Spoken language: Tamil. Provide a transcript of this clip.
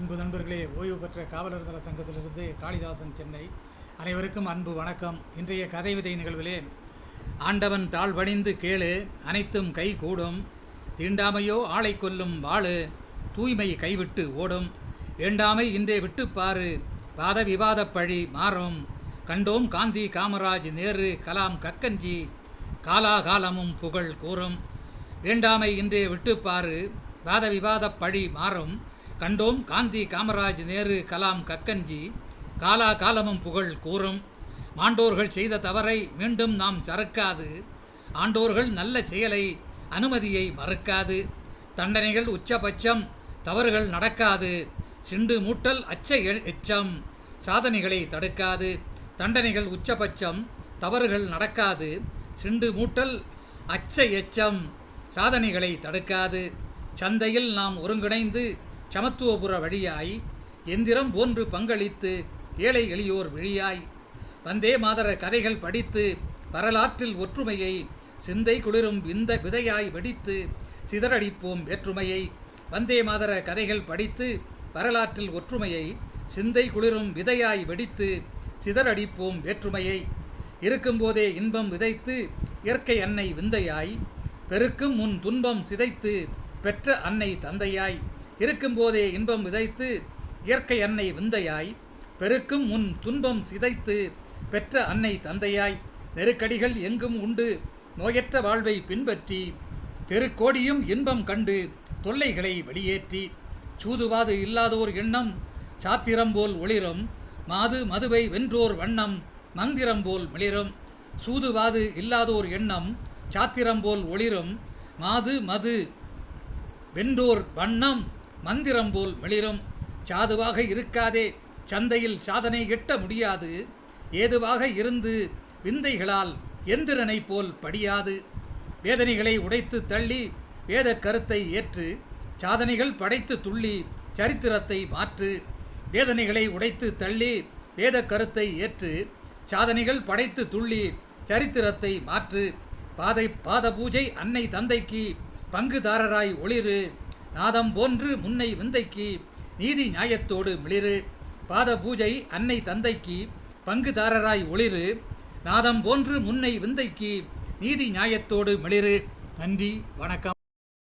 அன்பு நண்பர்களே ஓய்வு பெற்ற காவலர் தள சங்கத்திலிருந்து காளிதாசன் சென்னை. அனைவருக்கும் அன்பு வணக்கம். இன்றைய கதை விதை நிகழ்விலே ஆண்டவன் தாழ்வணிந்து கேளு அனைத்தும் கை கூடும். தீண்டாமையோ ஆளை கொல்லும் வாழு தூய்மை கைவிட்டு ஓடும். வேண்டாமை இன்றே விட்டுப்பாரு வாத விவாதப் பழி மாறும். கண்டோம் காந்தி காமராஜ் நேரு கலாம் கக்கஞ்சி காலாகாலமும் புகழ் கூறும். வேண்டாமை இன்றே விட்டுப்பாரு வாத விவாதப் பழி மாறும். கண்டோம் காந்தி காமராஜ் நேரு கலாம் கக்கஞ்சி காலா காலமும் புகழ் கூறும். மாண்டோர்கள் செய்த தவறை மீண்டும் நாம் சறுக்காது. ஆண்டோர்கள் நல்ல செயலை அனுமதியை மறுக்காது. தண்டனைகள் உச்சபட்சம் தவறுகள் நடக்காது. சிண்டு மூட்டல் அச்ச எச்சம் சாதனைகளை தடுக்காது. தண்டனைகள் உச்சபட்சம் தவறுகள் நடக்காது. சிண்டு மூட்டல் அச்ச எச்சம் சாதனைகளை தடுக்காது. சந்தையில் நாம் ஒருங்கிணைந்து சமத்துவபுர வழியாய் எந்திரம் போன்று பங்களித்து ஏழை எளியோர் விழியாய். வந்தே மாதர கதைகள் படித்து வரலாற்றில் ஒற்றுமையை சிந்தை குளிரும் விந்த விதையாய் வெடித்து சிதறடிப்போம் வேற்றுமையை. வந்தே மாதர கதைகள் படித்து வரலாற்றில் ஒற்றுமையை சிந்தை குளிரும் விதையாய் வெடித்து சிதறடிப்போம் வேற்றுமையை. இருக்கும்போதே இன்பம் விதைத்து இயற்கை அன்னை விந்தையாய். பெருக்கும் முன் துன்பம் சிதைத்து பெற்ற அன்னை தந்தையாய். இருக்கும்போதே இன்பம் விதைத்து இயற்கை அன்னை விந்தையாய் பெருக்கும் உன் துன்பம் சிதைத்து பெற்ற அன்னை தந்தையாய் நெருக்கடிகள் எங்கும் உண்டு நோயற்ற வாழ்வை பின்பற்றி தெருக்கோடியும் இன்பம் கண்டு தொல்லைகளை வெளியேற்றி சூதுவாது இல்லாதோர் எண்ணம் சாத்திரம் போல் ஒளிரும் மாது மதுவை வென்றோர் வண்ணம் மந்திரம் போல் மிளிரும் சூதுவாது இல்லாதோர் எண்ணம் சாத்திரம் போல் ஒளிரும் மாது மது வென்றோர் வண்ணம் மந்திரம் போல் மிளிரும் சாதுவாக இருக்காதே. சந்தையில் சாதனை எட்ட முடியாது. ஏதுவாக இருந்து விந்தைகளால் எந்திரனைப் போல் படியாது. வேதனைகளை உடைத்து தள்ளி வேத கருத்தை ஏற்று சாதனைகள் படைத்து துள்ளி சரித்திரத்தை மாற்று வேதனைகளை உடைத்து தள்ளி வேத கருத்தை ஏற்று சாதனைகள் படைத்து துள்ளி சரித்திரத்தை மாற்று பாதை பாத பூஜை அன்னை தந்தைக்கு பங்குதாரராய் ஒளிரு. நாதம் போன்று முன்னை விந்தைக்கு நீதி நியாயத்தோடு மிளிரு. பாத பூஜை அன்னை தந்தைக்கு பங்குதாரராய் ஒளிரு. நாதம் போன்று முன்னை விந்தைக்கு நீதி நியாயத்தோடு மிளிரு. நன்றி வணக்கம்.